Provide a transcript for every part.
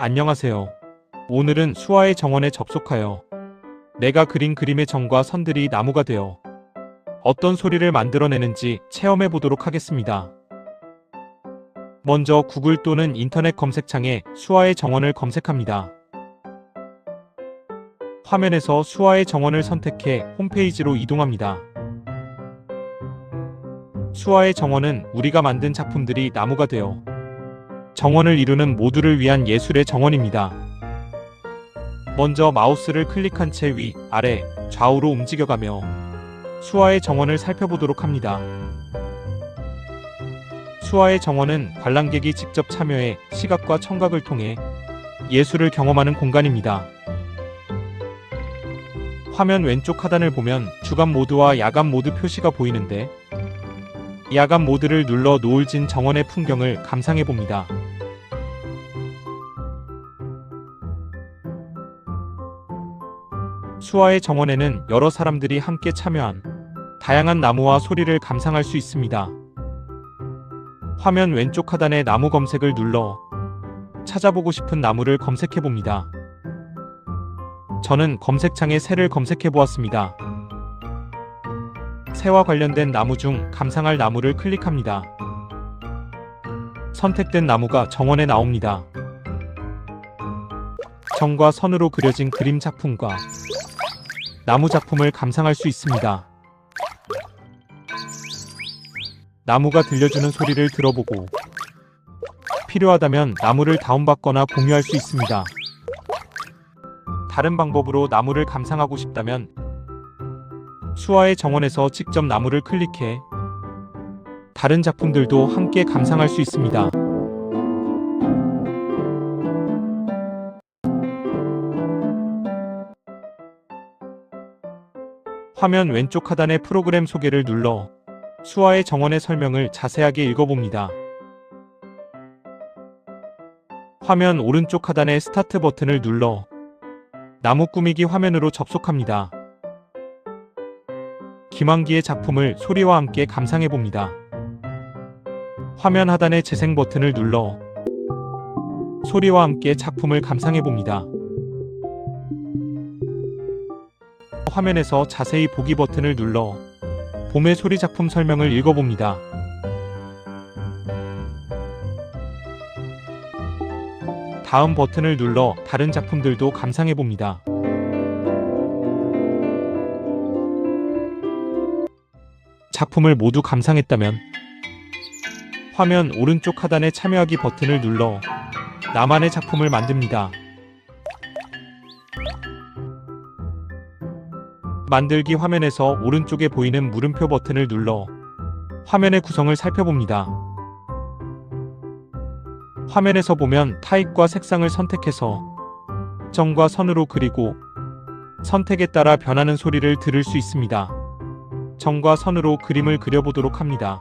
안녕하세요. 오늘은 수화의 정원에 접속하여 내가 그린 그림의 정과 선들이 나무가 되어 어떤 소리를 만들어내는지 체험해 보도록 하겠습니다. 먼저 구글 또는 인터넷 검색창에 수화의 정원을 검색합니다. 화면에서 수화의 정원을 선택해 홈페이지로 이동합니다. 수화의 정원은 우리가 만든 작품들이 나무가 되어 정원을 이루는 모두를 위한 예술의 정원입니다. 먼저 마우스를 클릭한 채 위, 아래, 좌우로 움직여가며 수화의 정원을 살펴보도록 합니다. 수화의 정원은 관람객이 직접 참여해 시각과 청각을 통해 예술을 경험하는 공간입니다. 화면 왼쪽 하단을 보면 주간 모드와 야간 모드 표시가 보이는데 야간 모드를 눌러 노을진 정원의 풍경을 감상해 봅니다. 수화의 정원에는 여러 사람들이 함께 참여한 다양한 나무와 소리를 감상할 수 있습니다. 화면 왼쪽 하단의 나무 검색을 눌러 찾아보고 싶은 나무를 검색해 봅니다. 저는 검색창에 새를 검색해 보았습니다. 새와 관련된 나무 중 감상할 나무를 클릭합니다. 선택된 나무가 정원에 나옵니다. 정과 선으로 그려진 그림 작품과 나무 작품을 감상할 수 있습니다. 나무가 들려주는 소리를 들어보고 필요하다면 나무를 다운받거나 공유할 수 있습니다. 다른 방법으로 나무를 감상하고 싶다면 수화의 정원에서 직접 나무를 클릭해 다른 작품들도 함께 감상할 수 있습니다. 화면 왼쪽 하단의 프로그램 소개를 눌러 수화의 정원의 설명을 자세하게 읽어봅니다. 화면 오른쪽 하단의 스타트 버튼을 눌러 나무 꾸미기 화면으로 접속합니다. 김환기의 작품을 소리와 함께 감상해 봅니다. 화면 하단의 재생 버튼을 눌러 소리와 함께 작품을 감상해 봅니다. 화면에서 자세히 보기 버튼을 눌러 봄의 소리 작품 설명을 읽어봅니다. 다음 버튼을 눌러 다른 작품들도 감상해 봅니다. 작품을 모두 감상했다면 화면 오른쪽 하단의 참여하기 버튼을 눌러 나만의 작품을 만듭니다. 만들기 화면에서 오른쪽에 보이는 물음표 버튼을 눌러 화면의 구성을 살펴봅니다. 화면에서 보면 타입과 색상을 선택해서 정과 선으로 그리고 선택에 따라 변하는 소리를 들을 수 있습니다. 정과 선으로 그림을 그려보도록 합니다.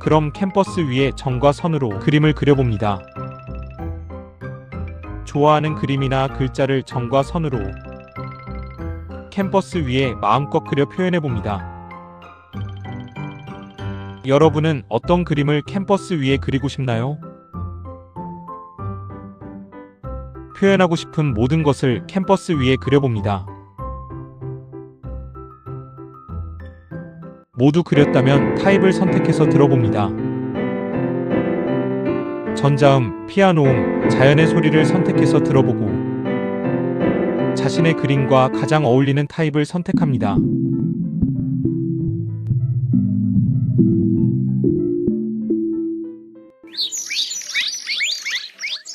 그럼 캔버스 위에 정과 선으로 그림을 그려봅니다. 좋아하는 그림이나 글자를 정과 선으로 캔버스 위에 마음껏 그려 표현해 봅니다. 여러분은 어떤 그림을 캔버스 위에 그리고 싶나요? 표현하고 싶은 모든 것을 캔버스 위에 그려봅니다. 모두 그렸다면 타입을 선택해서 들어봅니다. 전자음, 피아노음, 자연의 소리를 선택해서 들어보고 자신의 그림과 가장 어울리는 타입을 선택합니다.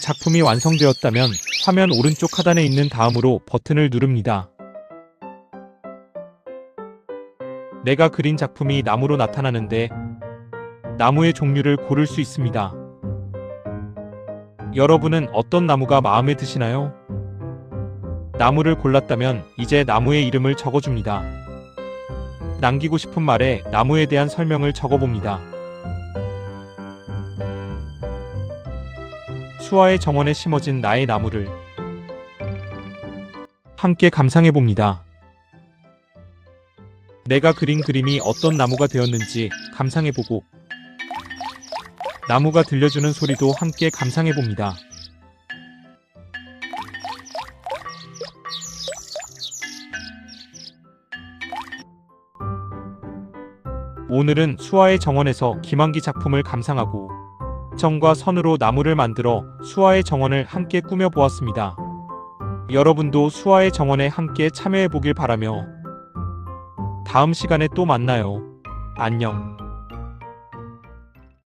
작품이 완성되었다면 화면 오른쪽 하단에 있는 다음으로 버튼을 누릅니다. 내가 그린 작품이 나무로 나타나는데 나무의 종류를 고를 수 있습니다. 여러분은 어떤 나무가 마음에 드시나요? 나무를 골랐다면 이제 나무의 이름을 적어줍니다. 남기고 싶은 말에 나무에 대한 설명을 적어봅니다. 수화의 정원에 심어진 나의 나무를 함께 감상해 봅니다. 내가 그린 그림이 어떤 나무가 되었는지 감상해 보고 나무가 들려주는 소리도 함께 감상해 봅니다. 오늘은 수화의 정원에서 김한기 작품을 감상하고 정과 선으로 나무를 만들어 수화의 정원을 함께 꾸며 보았습니다. 여러분도 수화의 정원에 함께 참여해 보길 바라며 다음 시간에 또 만나요. 안녕.